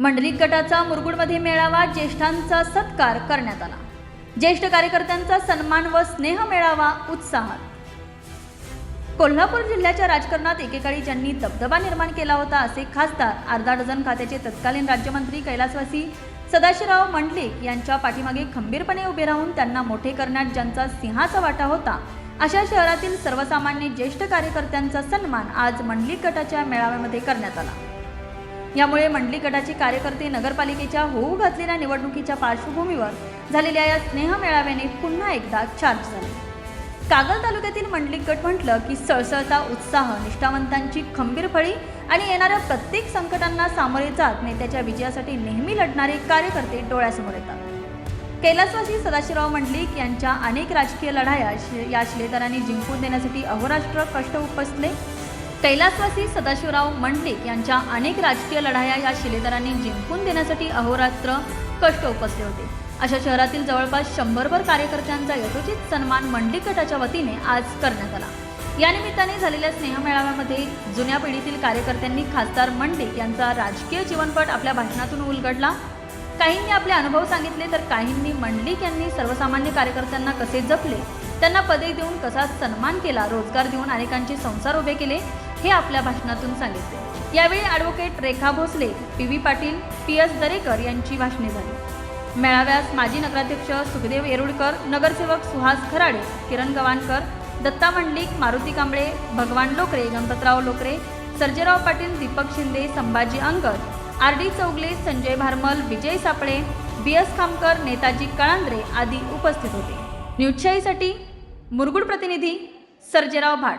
मंडलिक गटाचा मुरगुडमध्ये मेळावा ज्येष्ठांचा सत्कार करण्यात आला. ज्येष्ठ कार्यकर्त्यांचा सन्मान व स्नेह मेळावा उत्साहात. कोल्हापूर जिल्ह्याच्या राजकारणात एकेकाळी ज्यांनी दबदबा निर्माण केला होता असे खासदार अर्धा डझन खात्याचे तत्कालीन राज्यमंत्री कैलासवासी सदाशिवराव मंडलिक यांच्या पाठीमागे खंबीरपणे उभे राहून त्यांना मोठे करण्यात ज्यांचा सिंहाचा वाटा होता अशा शहरातील सर्वसामान्य ज्येष्ठ कार्यकर्त्यांचा सन्मान आज मंडलिक गटाच्या मेळाव्यामध्ये करण्यात आला. यामुळे मंडली गटाचे कार्यकर्ते नगरपालिकेच्या होऊ घातलेल्या निवडणुकीच्या पार्श्वभूमीवर झालेल्या या स्नेह मेळाव्याने पुन्हा एकदा चार्ज झाले. कागल तालुक्यातील मंडलिक गट म्हटलं की सळसळता उत्साह निष्ठावंतांची खंबीर फळी आणि येणाऱ्या प्रत्येक संकटांना सामोरे जात नेत्याच्या विजयासाठी नेहमी लढणारे कार्यकर्ते डोळ्यासमोर येतात. कैलासवासी सदाशिवराव मंडलिक यांच्या अनेक राजकीय लढाया या शिलेदारांनी जिंकून देण्यासाठी अहोराष्ट्र कष्ट उपसले. कैलासवासी सदाशिवराव मंडलिक यांच्या अनेक राजकीय लढाया या शिलेदारांनी जिंकून देण्यासाठी अहोरात्र कष्ट उपसले होते. अशा शहरातील जवळपास शंभरभर कार्यकर्त्यांचा यथोचित सन्मान मंडलिक गटाच्या वतीने आज करण्यात आला. या निमित्ताने झालेल्या स्नेहमेळाव्यामध्ये जुन्या पिढीतील कार्यकर्त्यांनी खासदार मंडलिक यांचा राजकीय जीवनपट आपल्या भाषणातून उलगडला. काहींनी आपले अनुभव सांगितले तर काहींनी मंडलिक यांनी सर्वसामान्य कार्यकर्त्यांना कसे जपले त्यांना पदे देऊन कसा सन्मान केला रोजगार देऊन अनेकांचे संसार उभे केले हे आपल्या भाषणातून सांगितले. यावेळी advocate Rekha Bhosale P V Patil P S Darekar यांची भाषणे झाली. मेळाव्यास माजी नगराध्यक्ष सुखदेव येरुळकर नगरसेवक सुहास खराडे किरण Gavankar Datta Mandlik Maruti Kamble Bhagwan Lokare Ganpatrao Lokare Sarjerao Patil Deepak Shinde Sambhaji Angad R D Chougule Sanjay Bharmal Vijay Saple B S Khamkar Netaji कळांद्रे आदी उपस्थित होते. न्यूजशाहीसाठी मुरगुड प्रतिनिधी सर्जेराव भाट.